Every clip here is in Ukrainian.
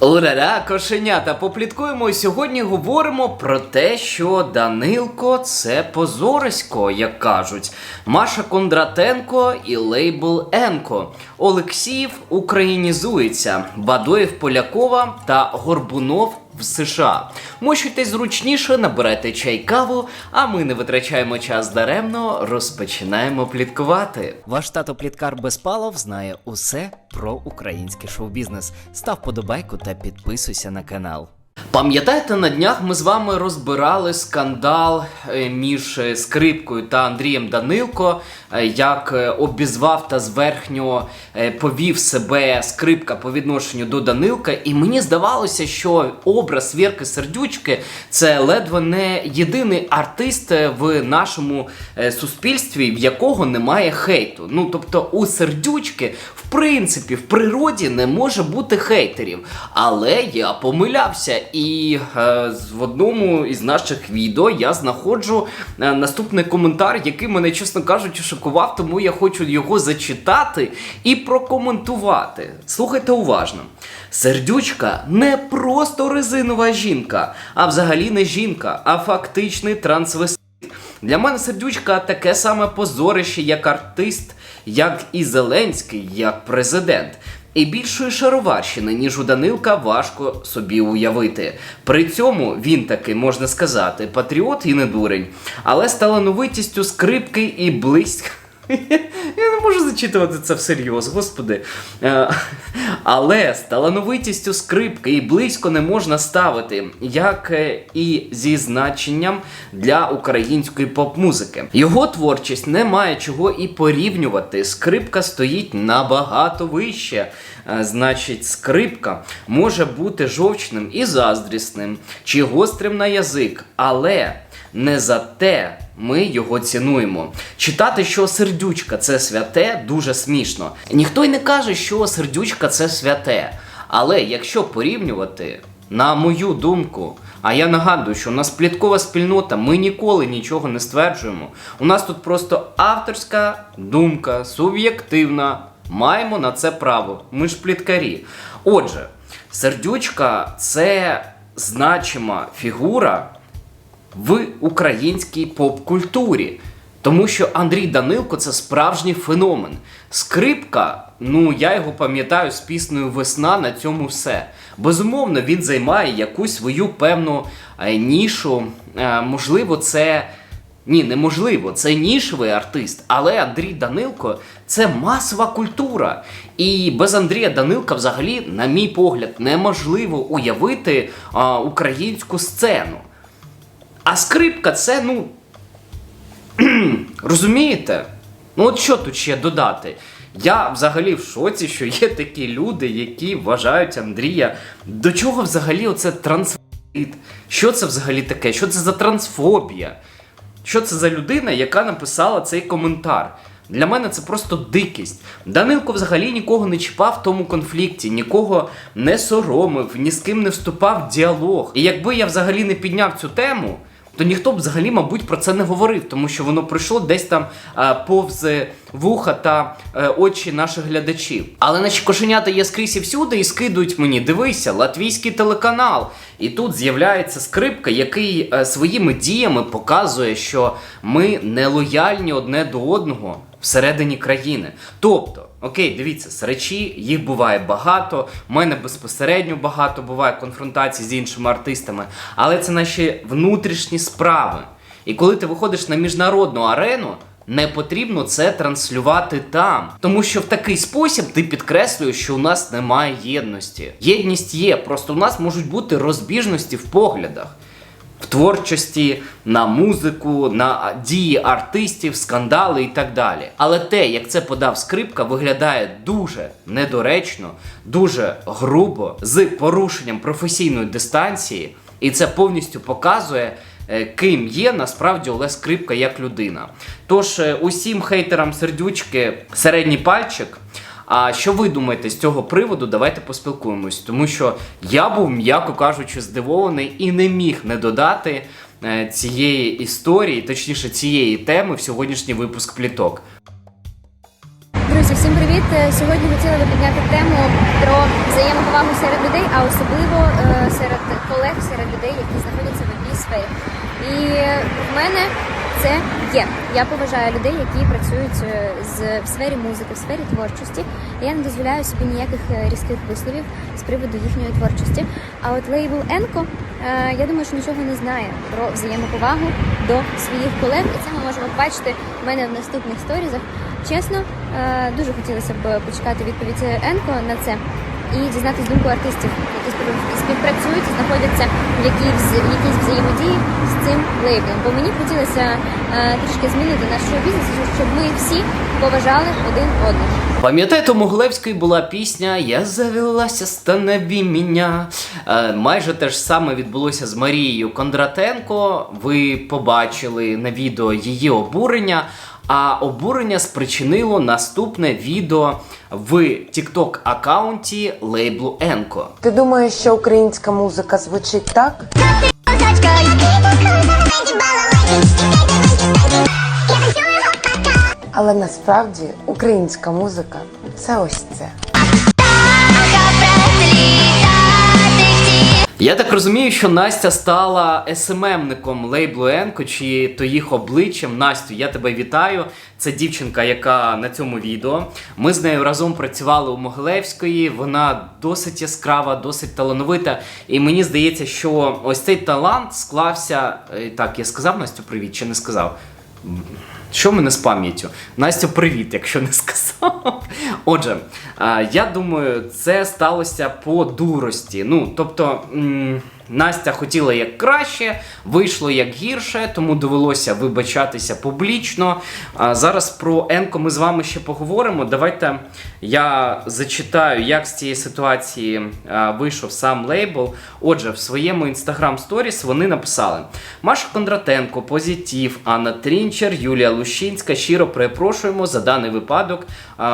Ура-ра, кошенята, попліткуємо і сьогодні говоримо про те, що Данилко це позорисько, як кажуть. Маша Кондратенко і лейбл Енко. Олексіїв українізується, Бадоєв Полякова та Горбунов в США. Мощуйтесь зручніше, набирайте чай каву, а ми не витрачаємо час даремно, розпочинаємо пліткувати. Ваш тато Пліткар Безпалов знає усе про український шоу-бізнес. Став подобайку та підписуйся на канал. Пам'ятаєте, на днях ми з вами розбирали скандал е, між е, скрипкою та Андрієм Данилко, е, як обізвав та зверхньо повів себе скрипка по відношенню до Данилка, і мені здавалося, що образ Вірки Сердючки це ледве не єдиний артист в нашому суспільстві, в якого немає хейту. Ну тобто у сердючки, в принципі, в природі не може бути хейтерів. Але я помилявся, і е, в одному із наших відео я знаходжу е, наступний коментар, який мене, чесно кажучи, шокував, тому я хочу його зачитати і прокоментувати. Слухайте уважно. Сердючка не просто резинова жінка, а взагалі не жінка, а фактичний трансвестит. Для мене сердючка таке саме позорище, як артист, як і Зеленський, як президент. І більшої шароварщини, ніж у Данилка, важко собі уявити. При цьому він таки, можна сказати, патріот і не дурень, але з талановитістю скрипки і близько. Я не можу зачитувати це всерйоз, господи. Е, Але з талановитістю скрипки і близько не можна ставити, як е, і зі значенням для української поп-музики. Його творчість не має чого і порівнювати. Скрипка стоїть набагато вище. Е, Значить, скрипка може бути жовчним і заздрісним, чи гострим на язик, але не за те ми його цінуємо. Читати, що сердючка це святе, дуже смішно. Ніхто й не каже, що сердючка це святе. Але якщо порівнювати, на мою думку, а я нагадую, що у нас пліткова спільнота, ми ніколи нічого не стверджуємо. У нас тут просто авторська думка, суб'єктивна. Маємо на це право. Ми ж пліткарі. Отже, сердючка це значима фігура в українській поп-культурі. Тому що Андрій Данилко це справжній феномен. Скрипка, ну я його пам'ятаю з піснею Весна на цьому все. Безумовно, він займає якусь свою певну е, нішу. Е, можливо, це. Ні, неможливо, це нішевий артист, але Андрій Данилко це масова культура. І без Андрія Данилка, взагалі, на мій погляд, неможливо уявити а, українську сцену. А скрипка це, ну. розумієте? Ну, от що тут ще додати? Я взагалі в шоці, що є такі люди, які вважають Андрія. До чого взагалі оце трансфобія? Що це взагалі таке? Що це за трансфобія? Що це за людина, яка написала цей коментар? Для мене це просто дикість. Данилко взагалі нікого не чіпав в тому конфлікті, нікого не соромив, ні з ким не вступав в діалог. І якби я взагалі не підняв цю тему, то ніхто б взагалі, мабуть, про це не говорив, тому що воно пройшло десь там е, повз вуха та е, очі наших глядачів. Але наші кошенята є скрізь і всюди і скидують мені. Дивися, латвійський телеканал. І тут з'являється скрипка, який е, своїми діями показує, що ми не лояльні одне до одного всередині країни. Тобто, окей, дивіться, срачі, їх буває багато. У мене безпосередньо багато буває конфронтацій з іншими артистами, але це наші внутрішні справи. І коли ти виходиш на міжнародну арену, не потрібно це транслювати там, тому що в такий спосіб ти підкреслюєш, що у нас немає єдності. Єдність є, просто у нас можуть бути розбіжності в поглядах в творчості, на музику, на дії артистів, скандали і так далі. Але те, як це подав скрипка, виглядає дуже недоречно, дуже грубо, з порушенням професійної дистанції, і це повністю показує. е, Ким є насправді Олег Скрипка як людина. Тож е, усім хейтерам сердючки середній пальчик. А що ви думаєте з цього приводу? Давайте поспілкуємось, тому що я був, м'яко кажучи, здивований і не міг не додати е, цієї історії, точніше цієї теми в сьогоднішній випуск пліток. Друзі, всім привіт! Е, Сьогодні хотіла би підняти тему про взаємоповагу серед людей, а особливо е, серед колег, серед людей, які знаходяться в одній сфері. І в мене це є. Я поважаю людей, які працюють е, з в сфері музики, в сфері творчості. Я не дозволяю собі ніяких е, різких висловів з приводу їхньої творчості. А от лейбл Енко, я думаю, що нічого не знає про взаємоповагу до своїх колег, і це ми можемо бачити в мене в наступних сторізах. Чесно, е, дуже хотілося б почекати відповідь Енко на це і дізнатись думку артистів, які спів- співпрацюють і знаходяться в якійсь, в якійсь взаємодії з цим лейблом. Бо мені хотілося е, трішки змінити наш шоу-бізнес, щоб ми всі поважали один одного. Пам'ятаєте, у Могилевської була пісня Я завелася, станові мене. Е, майже те ж саме відбулося з Марією Кондратенко. Ви побачили на відео її обурення. А обурення спричинило наступне відео в TikTok аккаунті лейблу Енко. Ти думаєш, що українська музика звучить так? Але насправді українська музика це ось це. Я так розумію, що Настя стала СММником лейблу Енко, чи то їх обличчям. Настю, я тебе вітаю. Це дівчинка, яка на цьому відео. Ми з нею разом працювали у Могилевської. Вона досить яскрава, досить талановита. І мені здається, що ось цей талант склався. е, Так, я сказав Настю привіт чи не сказав? Що в мене з пам'яттю? Настю, привіт, якщо не сказав. Отже, я думаю, це сталося по дурості. Ну, тобто, Настя хотіла як краще, вийшло як гірше, тому довелося вибачатися публічно. А зараз про Енко ми з вами ще поговоримо. Давайте я зачитаю, як з цієї ситуації вийшов сам лейбл. Отже, в своєму інстаграм сторіс вони написали: Маша Кондратенко, Позитив, Анна Трінчер, Юлія Лущинська. Щиро перепрошуємо за даний випадок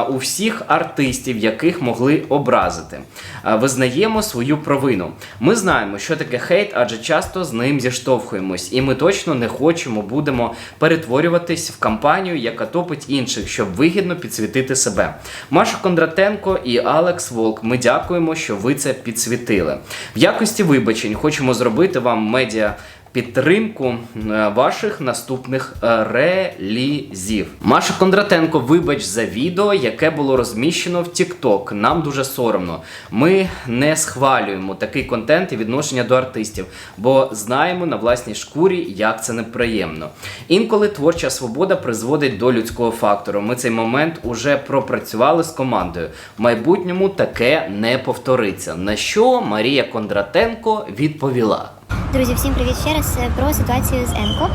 у всіх артистів, яких могли образити. Визнаємо свою провину. Ми знаємо, що таке хейт, адже часто з ним зіштовхуємось, і ми точно не хочемо, будемо перетворюватись в кампанію, яка топить інших, щоб вигідно підсвітити себе. Маша Кондратенко і Алекс Волк. Ми дякуємо, що ви це підсвітили. В якості вибачень хочемо зробити вам медіа. Підтримку е, ваших наступних е, релізів. Маша Кондратенко, вибач за відео, яке було розміщено в TikTok. Нам дуже соромно. Ми не схвалюємо такий контент і відношення до артистів, бо знаємо на власній шкурі, як це неприємно. Інколи творча свобода призводить до людського фактору. Ми цей момент уже пропрацювали з командою. В майбутньому таке не повториться. На що Марія Кондратенко відповіла. Друзі, всім привіт ще раз Е, про ситуацію з Енко.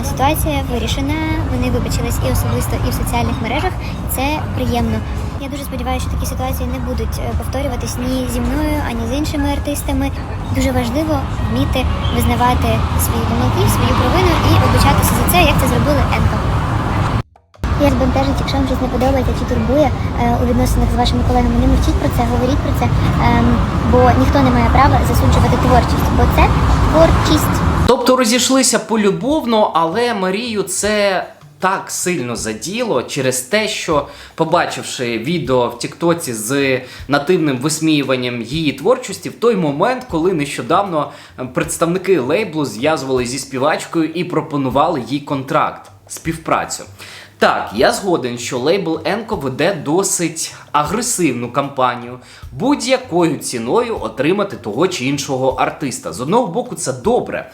Е, Ситуація вирішена. Вони вибачились і особисто, і в соціальних мережах. Це приємно. Я дуже сподіваюся, що такі ситуації не будуть е, повторюватись ні зі мною, ані з іншими артистами. Дуже важливо вміти визнавати свої помилки, свою провину і обучатися за це, як це зробили Енко. Я збентежить, якщо вам щось не подобається чи турбує е, у відносинах з вашими колегами, не мовчіть про це, говоріть про це, ем, бо ніхто не має права засуджувати творчість, бо це творчість. Тобто розійшлися полюбовно, але Марію це. Так сильно заділо через те, що побачивши відео в Тіктоці з нативним висміюванням її творчості, в той момент, коли нещодавно е, представники лейблу зв'язували зі співачкою і пропонували їй контракт, співпрацю. Так, я згоден, що лейбл Енко веде досить агресивну кампанію, будь-якою ціною отримати того чи іншого артиста. З одного боку, це добре.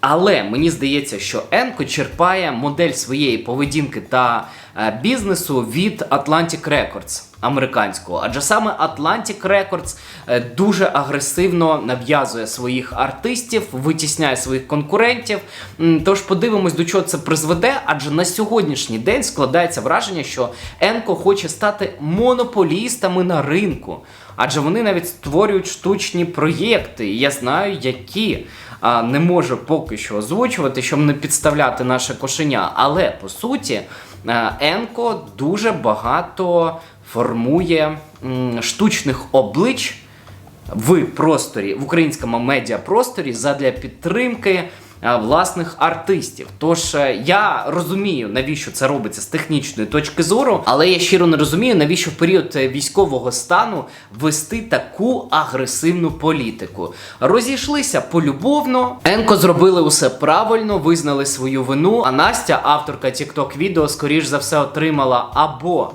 Але мені здається, що Енко черпає модель своєї поведінки та е, бізнесу від Atlantic Records американського. Адже саме Atlantic Records е, дуже агресивно нав'язує своїх артистів, витісняє своїх конкурентів. Тож подивимось, до чого це призведе. Адже на сьогоднішній день складається враження, що Енко хоче стати монополістами на ринку. Адже вони навіть створюють штучні проєкти. І я знаю, які а, не можу поки що озвучувати, щоб не підставляти наше кошеня. Але по суті, е, Енко дуже багато формує штучних облич в просторі, в українському медіапросторі задля підтримки е, власних артистів. Тож е, я розумію, навіщо це робиться з технічної точки зору, але я щиро не розумію, навіщо в період е, військового стану вести таку агресивну політику. Розійшлися полюбовно. Енко зробили усе правильно, визнали свою вину. А Настя, авторка TikTok відео, скоріш за все отримала або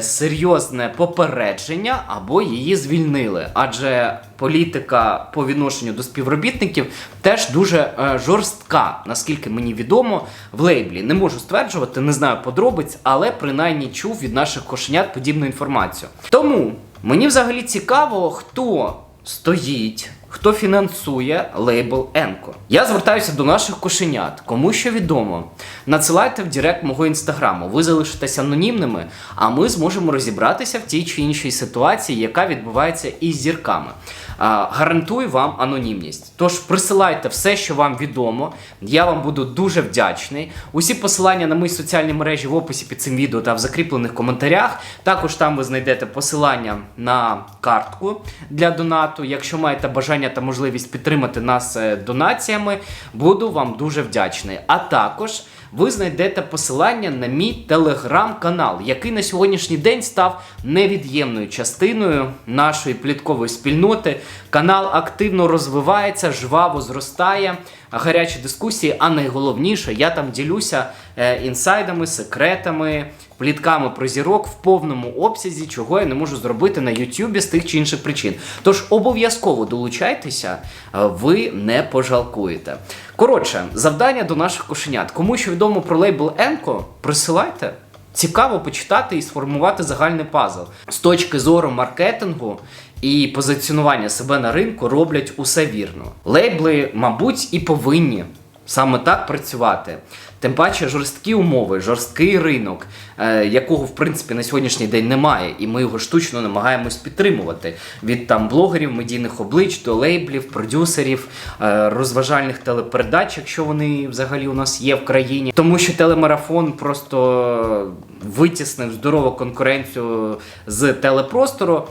серйозне попередження, або її звільнили. Адже політика по відношенню до співробітників теж дуже е, жорстка, наскільки мені відомо, в лейблі. Не можу стверджувати, не знаю подробиць, але принаймні чув від наших кошенят подібну інформацію. Тому мені взагалі цікаво, хто стоїть. Хто фінансує лейбл Енко? Я звертаюся до наших кошенят. Кому що відомо, надсилайте в Директ мого інстаграму. Ви залишитесь анонімними, а ми зможемо розібратися в тій чи іншій ситуації, яка відбувається із зірками. Гарантую вам анонімність. Тож присилайте все, що вам відомо. Я вам буду дуже вдячний. Усі посилання на мої соціальні мережі в описі під цим відео та в закріплених коментарях. Також там ви знайдете посилання на картку для донату. Якщо маєте бажання та можливість підтримати нас е, донаціями, буду вам дуже вдячний. А також ви знайдете посилання на мій телеграм-канал, який на сьогоднішній день став невід'ємною частиною нашої пліткової спільноти. Канал активно розвивається, жваво зростає, гарячі дискусії, а найголовніше, я там ділюся е, інсайдами, секретами, плітками про зірок в повному обсязі, чого я не можу зробити на Ютубі з тих чи інших причин. Тож обов'язково долучайтеся, ви не пожалкуєте. Коротше, завдання до наших кошенят. Кому що відомо про лейбл Енко, присилайте. Цікаво почитати і сформувати загальний пазл. З точки зору маркетингу і позиціонування себе на ринку роблять усе вірно. Лейбли, мабуть, і повинні саме так працювати. Тим паче жорсткі умови, жорсткий ринок, е, якого в принципі на сьогоднішній день немає, і ми його штучно намагаємось підтримувати від там блогерів, медійних облич до лейблів, продюсерів, е, розважальних телепередач, якщо вони взагалі у нас є в країні. Тому що телемарафон просто витіснив здорову конкуренцію з телепростору.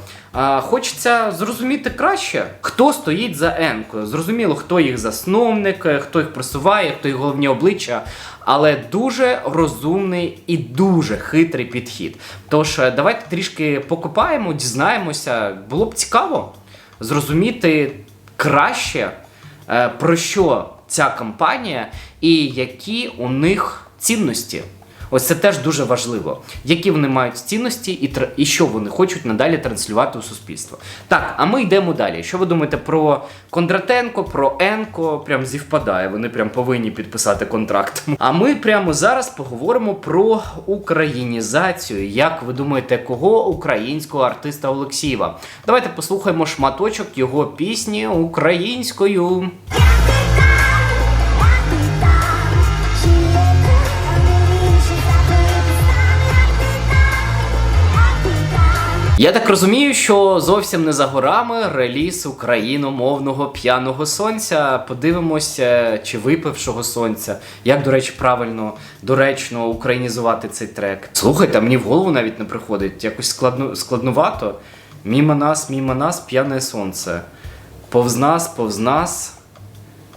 Хочеться зрозуміти краще, хто стоїть за Енкою. Зрозуміло, хто їх засновник, е, хто їх просуває, хто їх головні обличчя. Але дуже розумний і дуже хитрий підхід. Тож е, давайте трішки покопаємо, дізнаємося. Було б цікаво зрозуміти краще, е, про що ця компанія і які у них цінності. Ось це теж дуже важливо. Які вони мають цінності і, і що вони хочуть надалі транслювати у суспільство. Так, а ми йдемо далі. Що ви думаєте про Кондратенко, про Енко? Прям зівпадає. Вони прям повинні підписати контракт. А ми прямо зараз поговоримо про українізацію. Як ви думаєте, кого українського артиста Олексієва? Давайте послухаємо шматочок його пісні українською. Я так розумію, що зовсім не за горами реліз україномовного п'яного сонця. Подивимося, чи випившого сонця. Як, до речі, правильно, доречно українізувати цей трек. Слухайте, мені в голову навіть не приходить. Якось складно, складнувато. Мімо нас, мімо нас, п'яне сонце. Повз нас, повз нас.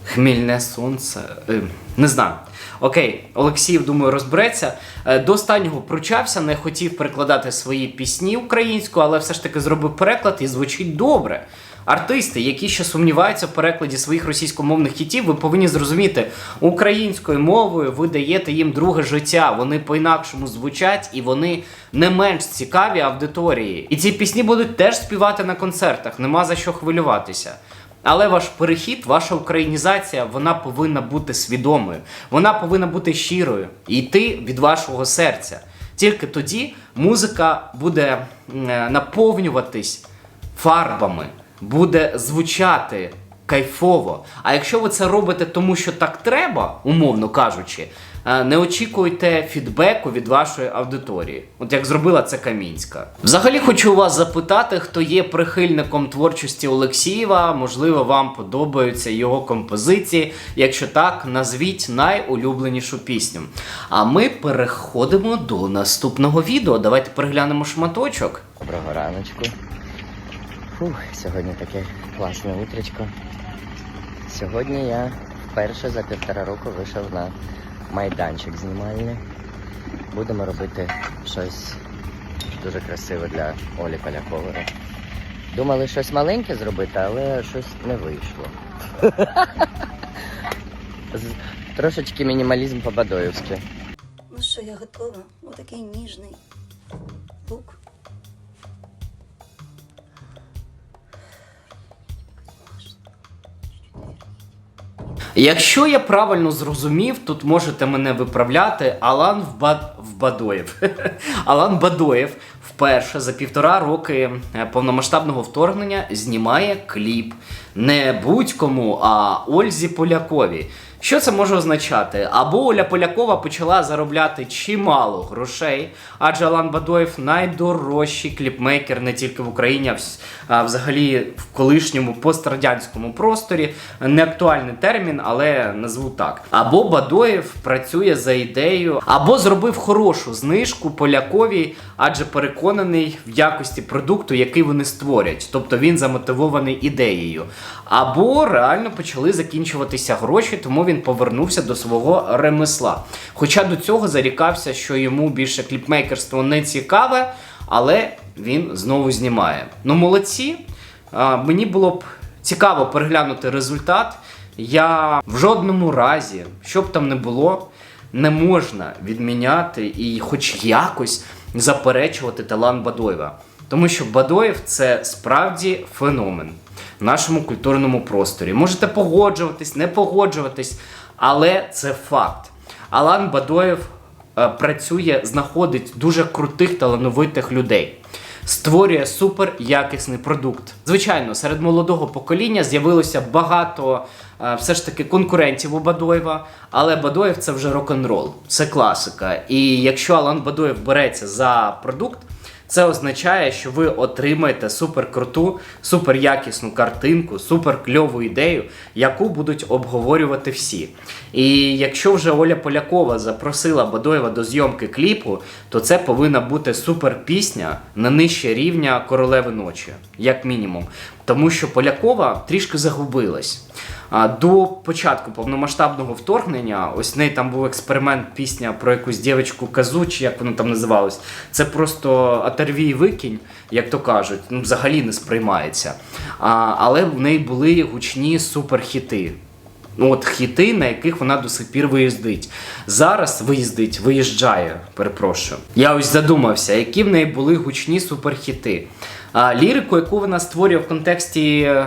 Хмільне сонце. Е, не знаю. Окей, Олексіїв, думаю, розбереться. Е, До останнього пручався, не хотів перекладати свої пісні українською, але все ж таки зробив переклад і звучить добре. Артисти, які ще сумніваються в перекладі своїх російськомовних хітів, ви повинні зрозуміти, українською мовою ви даєте їм друге життя. Вони по-інакшому звучать і вони не менш цікаві аудиторії. І ці пісні будуть теж співати на концертах, нема за що хвилюватися. Але ваш перехід, ваша українізація, вона повинна бути свідомою, вона повинна бути щирою і йти від вашого серця. Тільки тоді музика буде е, наповнюватись фарбами, буде звучати кайфово. А якщо ви це робите тому, що так треба, умовно кажучи, е, не очікуйте фідбеку від вашої аудиторії, от як зробила це Камінська. Взагалі хочу вас запитати, хто є прихильником творчості Олексієва, можливо, вам подобаються його композиції. Якщо так, назвіть найулюбленішу пісню. А ми переходимо до наступного відео. Давайте переглянемо шматочок. Доброго раночку. Фух, сьогодні таке класне утречко. Сьогодні я вперше за півтора року вийшов на майданчик знімальний. Будемо робити щось дуже красиве для Олі Полякової. Думали щось маленьке зробити, але щось не вийшло. Трошечки мінімалізм по-бадоївськи. Ну що, я готова? Отакий ніжний лук. Якщо я правильно зрозумів, тут можете мене виправляти. Алан Вба... Вбадоєв. Алан Бадоєв вперше за півтора роки е, повномасштабного вторгнення знімає кліп не будь-кому, а Ользі Поляковій. Що це може означати? Або Оля Полякова почала заробляти чимало грошей, адже Алан Бадоєв найдорожчий кліпмейкер не тільки в Україні, а взагалі в колишньому пострадянському просторі. Неактуальний термін, але назву так. Або Бадоєв працює за ідеєю, або зробив хорошу знижку Поляковій, адже переконаний в якості продукту, який вони створять. Тобто він замотивований ідеєю. Або реально почали закінчуватися гроші, тому він повернувся до свого ремесла. Хоча до цього зарікався, що йому більше кліпмейкерство не цікаве, але він знову знімає. Ну, молодці. Мені було б цікаво переглянути результат. Я в жодному разі, що б там не було, не можна відміняти і хоч якось заперечувати талант Бадоєва. Тому що Бадоєв це справді феномен нашому культурному просторі. Можете погоджуватись, не погоджуватись, але це факт. Алан Бадоєв е, працює, знаходить дуже крутих талановитих людей. Створює супер якісний продукт. Звичайно, серед молодого покоління з'явилося багато е, все ж таки конкурентів у Бадоєва, але Бадоєв це вже рок-н-рол, це класика. І якщо Алан Бадоєв береться за продукт, це означає, що ви отримаєте супер круту, супер якісну картинку, супер кльову ідею, яку будуть обговорювати всі. І якщо вже Оля Полякова запросила Бадоєва до зйомки кліпу, то це повинна бути супер пісня на нижче рівня королеви ночі, як мінімум. Тому що Полякова трішки загубилась. До початку повномасштабного вторгнення, ось в неї там був експеримент, пісня про якусь дівчинку казу, чи як воно там називалось. Це просто оторві і викинь, як то кажуть, ну взагалі не сприймається. А, але в неї були гучні суперхіти. Ну, от хіти, на яких вона до сих пір виїздить. Зараз виїздить, виїжджає, перепрошую. Я ось задумався, які в неї були гучні суперхіти. А, лірику, яку вона створює в контексті е,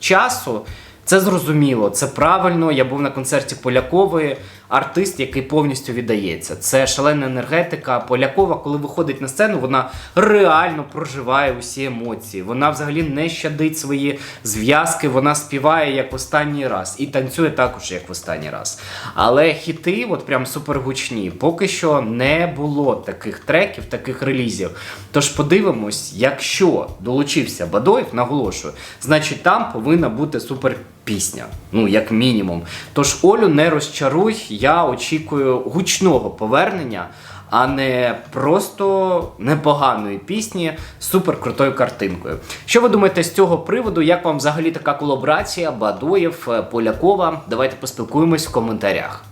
часу, це зрозуміло, це правильно. Я був на концерті Полякової, артист, який повністю віддається. Це шалена енергетика. Полякова, коли виходить на сцену, вона реально проживає усі емоції. Вона взагалі не щадить свої зв'язки, вона співає як в останній раз і танцює також як в останній раз. Але хіти, от прям супергучні, поки що не було таких треків, таких релізів. Тож подивимось, якщо долучився Бадоєв, наголошую, значить там повинна бути супер пісня. Ну, як мінімум. Тож Олю не розчаруй, я очікую гучного повернення, а не просто непоганої пісні з суперкрутою картинкою. Що ви думаєте з цього приводу? Як вам взагалі така колаборація Бадоєв, Полякова? Давайте поспілкуємось в коментарях.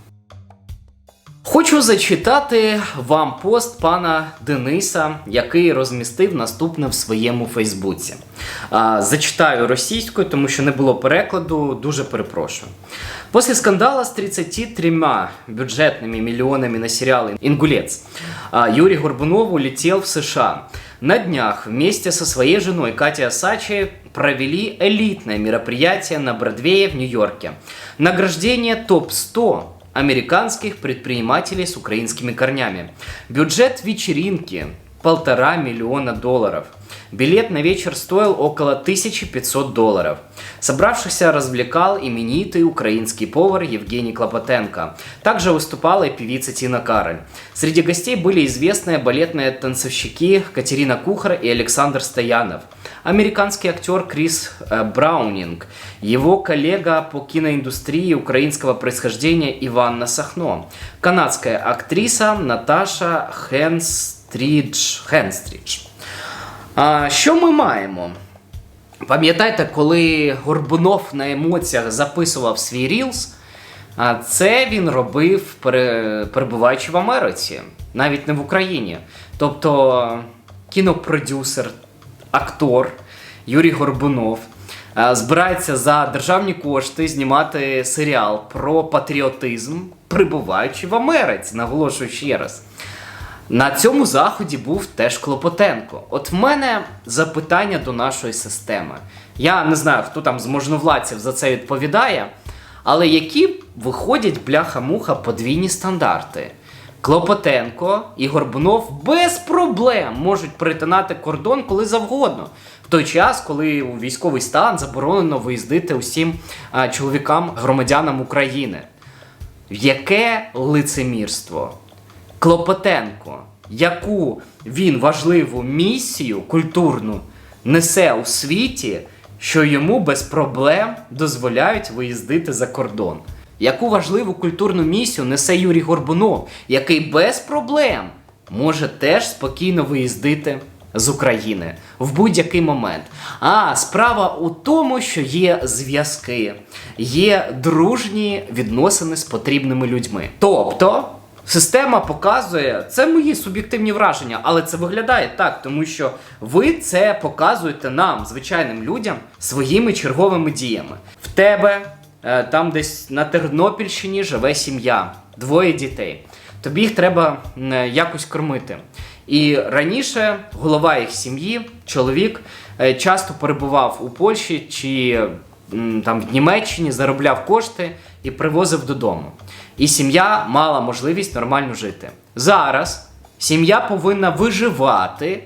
Хочу зачитати вам пост пана Дениса, який розмістив наступне в своєму Фейсбуці. А, Зачитаю російською, тому що не було перекладу, дуже перепрошую. После скандала с 33 бюджетными миллионами на сериалы «Ингулец» а, Юрий Горбунов улетел в США. На днях вместе со своей женой Катей Асачи провели элитное мероприятие на Бродвее в Нью-Йорке. Награждение ТОП-100 американских предпринимателей с украинскими корнями. Бюджет вечеринки полтора миллиона долларов. Билет на вечер стоил около 1500 долларов. Собравшихся развлекал именитый украинский повар Евгений Клопотенко. Также выступала и певица Тина Кароль. Среди гостей были известные балетные танцовщики Катерина Кухар и Александр Стоянов. Американский актер Крис э, Браунинг, его коллега по киноиндустрии украинского происхождения Иванна Сахно, канадская актриса Наташа Хенстридж. Хенстридж. А, що ми маємо? Пам'ятаєте, коли Горбунов на емоціях записував свій рілс, А це він робив, перебуваючи в Америці, навіть не в Україні. Тобто кінопродюсер, актор Юрій Горбунов збирається за державні кошти знімати серіал про патріотизм, перебуваючи в Америці, наголошую ще раз. На цьому заході був теж Клопотенко. От в мене запитання до нашої системи. Я не знаю, хто там з можновладців за це відповідає, але які виходять бляха-муха подвійні стандарти. Клопотенко і Горбунов без проблем можуть перетинати кордон коли завгодно. В той час, коли у військовий стан заборонено виїздити усім чоловікам, громадянам України. Яке лицемірство? Клопотенко, яку він важливу місію культурну несе у світі, що йому без проблем дозволяють виїздити за кордон. Яку важливу культурну місію несе Юрій Горбунов, який без проблем може теж спокійно виїздити з України в будь-який момент. А справа у тому, що є зв'язки, є дружні відносини з потрібними людьми. Тобто. Система показує, це мої суб'єктивні враження, але це виглядає так, тому що ви це показуєте нам, звичайним людям, своїми черговими діями. В тебе е, там десь на Тернопільщині живе сім'я, двоє дітей. Тобі їх треба е, якось кормити. І раніше голова їх сім'ї, чоловік, е, часто перебував у Польщі чи там в Німеччині, заробляв кошти і привозив додому. І сім'я мала можливість нормально жити. Зараз сім'я повинна виживати,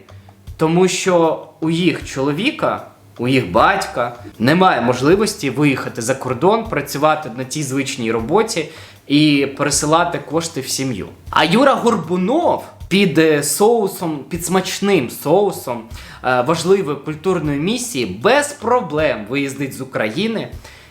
тому що у їх чоловіка, у їх батька немає можливості виїхати за кордон, працювати на тій звичній роботі і пересилати кошти в сім'ю. А Юра Горбунов під е, соусом, під смачним соусом е, важливої культурної місії без проблем виїздить з України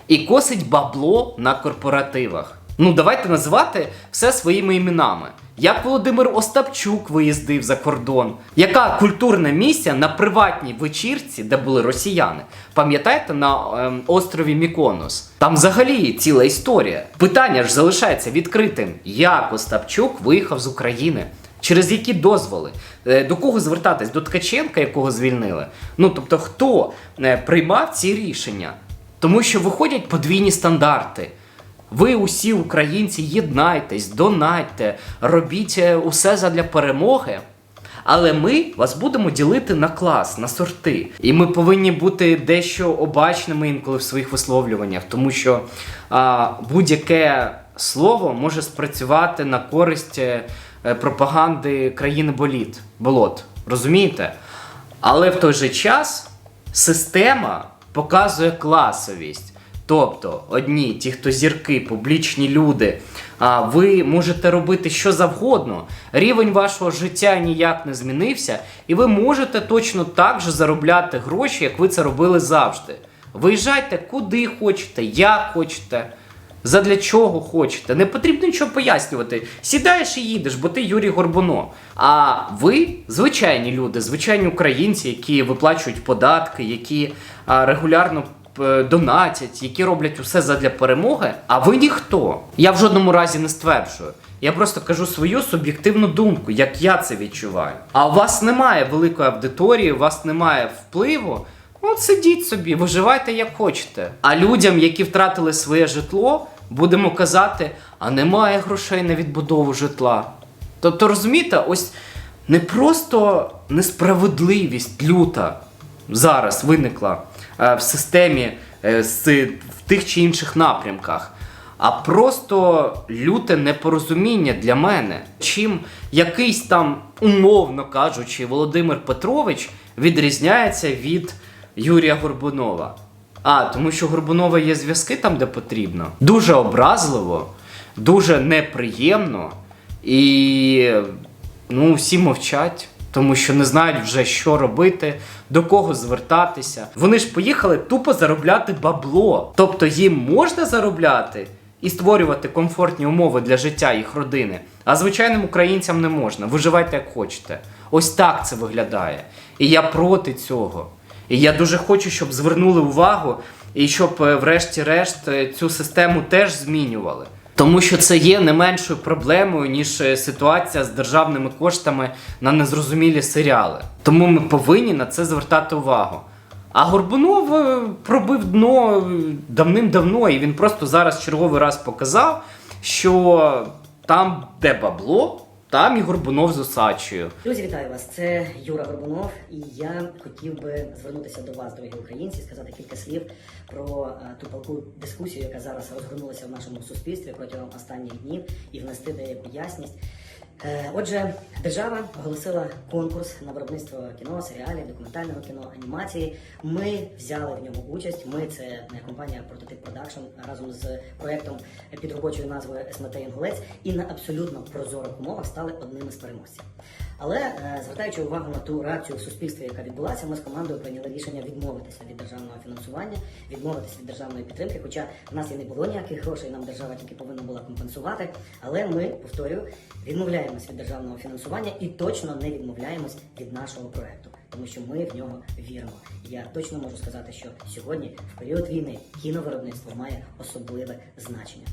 і косить бабло на корпоративах. Ну, давайте називати все своїми іменами. Як Володимир Остапчук виїздив за кордон? Яка культурна місія на приватній вечірці, де були росіяни? Пам'ятаєте на ем, острові Міконос? Там взагалі ціла історія. Питання ж залишається відкритим. Як Остапчук виїхав з України? Через які дозволи? Е, До кого звертатись? До Ткаченка, якого звільнили? Ну тобто, хто е, приймав ці рішення? Тому що виходять подвійні стандарти. Ви усі українці, єднайтесь, донайте, робіть е, усе задля перемоги. Але ми вас будемо ділити на клас, на сорти. І ми повинні бути дещо обачними інколи в своїх висловлюваннях, тому що будь-яке слово може спрацювати на користь е, е, пропаганди країни боліт, болот. Розумієте? Але в той же час система показує класовість. Тобто, одні, ті, хто зірки, публічні люди, а ви можете робити що завгодно. Рівень вашого життя ніяк не змінився, і ви можете точно так же заробляти гроші, як ви це робили завжди. Виїжджайте куди хочете, як хочете. Задля чого хочете. Не потрібно нічого пояснювати. Сідаєш і їдеш, бо ти Юрій Горбуно. А ви звичайні люди, звичайні українці, які виплачують податки, які регулярно е, донатять, які роблять усе задля перемоги. А ви ніхто. Я в жодному разі не стверджую. Я просто кажу свою суб'єктивну думку, як я це відчуваю. А у вас немає великої аудиторії, у вас немає впливу. От сидіть собі, виживайте як хочете. А людям, які втратили своє житло, будемо казати, а немає грошей на відбудову житла. Тобто, розумієте, ось не просто несправедливість люта зараз виникла е, в системі е, в тих чи інших напрямках. А просто люте непорозуміння для мене, чим якийсь там, умовно кажучи, Володимир Петрович відрізняється від Юрія Горбунова. А, тому що Горбунова є зв'язки там, де потрібно. Дуже образливо, дуже неприємно. І ну, всі мовчать, тому що не знають вже, що робити, до кого звертатися. Вони ж поїхали тупо заробляти бабло. Тобто їм можна заробляти і створювати комфортні умови для життя їх родини. А звичайним українцям не можна. Виживайте як хочете. Ось так це виглядає. І я проти цього. І я дуже хочу, щоб звернули увагу і щоб, е, врешті-решт, е, цю систему теж змінювали. Тому що це є не меншою проблемою, ніж е, ситуація з державними коштами на незрозумілі серіали. Тому ми повинні на це звертати увагу. А Горбунов пробив дно давним-давно, і він просто зараз черговий раз показав, що там, де бабло, там і Горбунов з Осадчою. Друзі, вітаю вас! Це Юра Горбунов, і я хотів би звернутися до вас, дорогі українці, сказати кілька слів про е, ту палку дискусію, яка зараз розгорнулася в нашому суспільстві протягом останніх днів, і внести деяку ясність. Е, Отже, держава оголосила конкурс на виробництво кіно, серіалів, документального кіно, анімації. Ми взяли в ньому участь. Ми це е, компанія Прототип Продакшн разом з проектом під робочою назвою СМТ Інгулець і на абсолютно прозорих умовах стали одним із переможців. Але е, звертаючи увагу на ту реакцію в суспільстві, яка відбулася, ми з командою прийняли рішення відмовитися від державного фінансування, відмовитися від державної підтримки. Хоча в нас і не було ніяких грошей, нам держава тільки повинна була компенсувати. Але ми, повторюю, відмовляємось від державного фінансування і точно не відмовляємось від нашого проекту, тому що ми в нього віримо. Я точно можу сказати, що сьогодні, в період війни, кіновиробництво має особливе значення.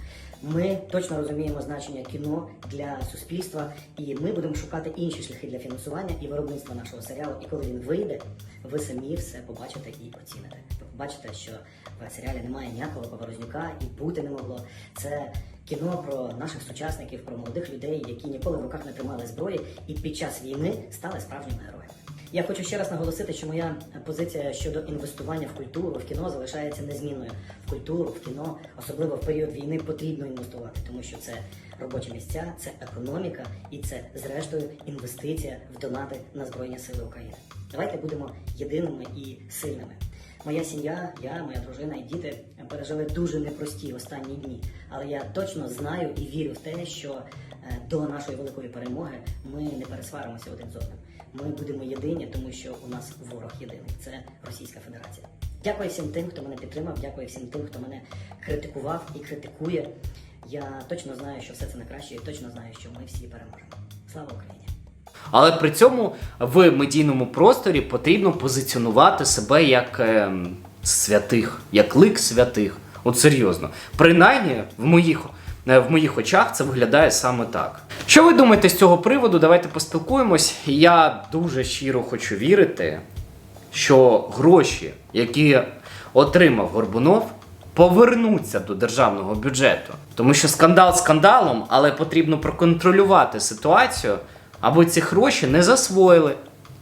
Ми точно розуміємо значення кіно для суспільства, і ми будемо шукати інші шляхи для фінансування і виробництва нашого серіалу. І коли він вийде, ви самі все побачите і оціните. Ви побачите, що в серіалі немає ніякого поворознюка і бути не могло. Це кіно про наших сучасників, про молодих людей, які ніколи в руках не тримали зброї, і під час війни стали справжніми героями. Я хочу ще раз наголосити, що моя позиція щодо інвестування в культуру, в кіно залишається незмінною. В культуру, в кіно, особливо в період війни, потрібно інвестувати, тому що це робочі місця, це економіка і це, зрештою, інвестиція в донати на Збройні Сили України. Давайте будемо єдиними і сильними. Моя сім'я, я, моя дружина і діти пережили дуже непрості останні дні. Але я точно знаю і вірю в те, що е, до нашої великої перемоги ми не пересваримося один з одним. Ми будемо єдині, тому що у нас ворог єдиний це Російська Федерація. Дякую всім тим, хто мене підтримав. Дякую всім тим, хто мене критикував і критикує. Я точно знаю, що все це на краще, і точно знаю, що ми всі переможемо. Слава Україні! Але при цьому в медійному просторі потрібно позиціонувати себе як ем, святих, як лик святих. От серйозно. Принаймні, в моїх, е, в моїх очах це виглядає саме так. Що ви думаєте з цього приводу? Давайте поспілкуємось. Я дуже щиро хочу вірити, що гроші, які отримав Горбунов, повернуться до державного бюджету. Тому що скандал скандалом, але потрібно проконтролювати ситуацію, аби ці гроші не засвоїли.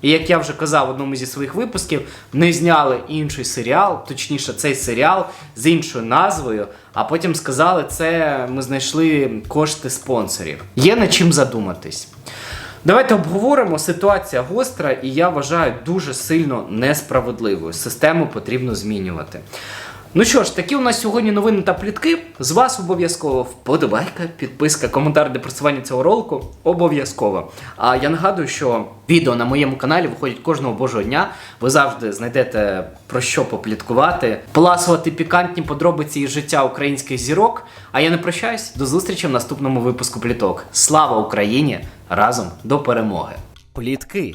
І як я вже казав в одному зі своїх випусків, вони зняли інший серіал, точніше, цей серіал з іншою назвою, а потім сказали, це ми знайшли кошти спонсорів. Є над чим задуматись. Давайте обговоримо. Ситуація гостра, і я вважаю дуже сильно несправедливою. Систему потрібно змінювати. Ну що ж, такі у нас сьогодні новини та плітки. З вас обов'язково вподобайка, підписка, коментар для просування цього ролику. Обов'язково. А я нагадую, що відео на моєму каналі виходять кожного божого дня. Ви завжди знайдете про що попліткувати, поласувати пікантні подробиці із життя українських зірок. А я не прощаюсь. До зустрічі в наступному випуску пліток. Слава Україні! Разом до перемоги! Плітки,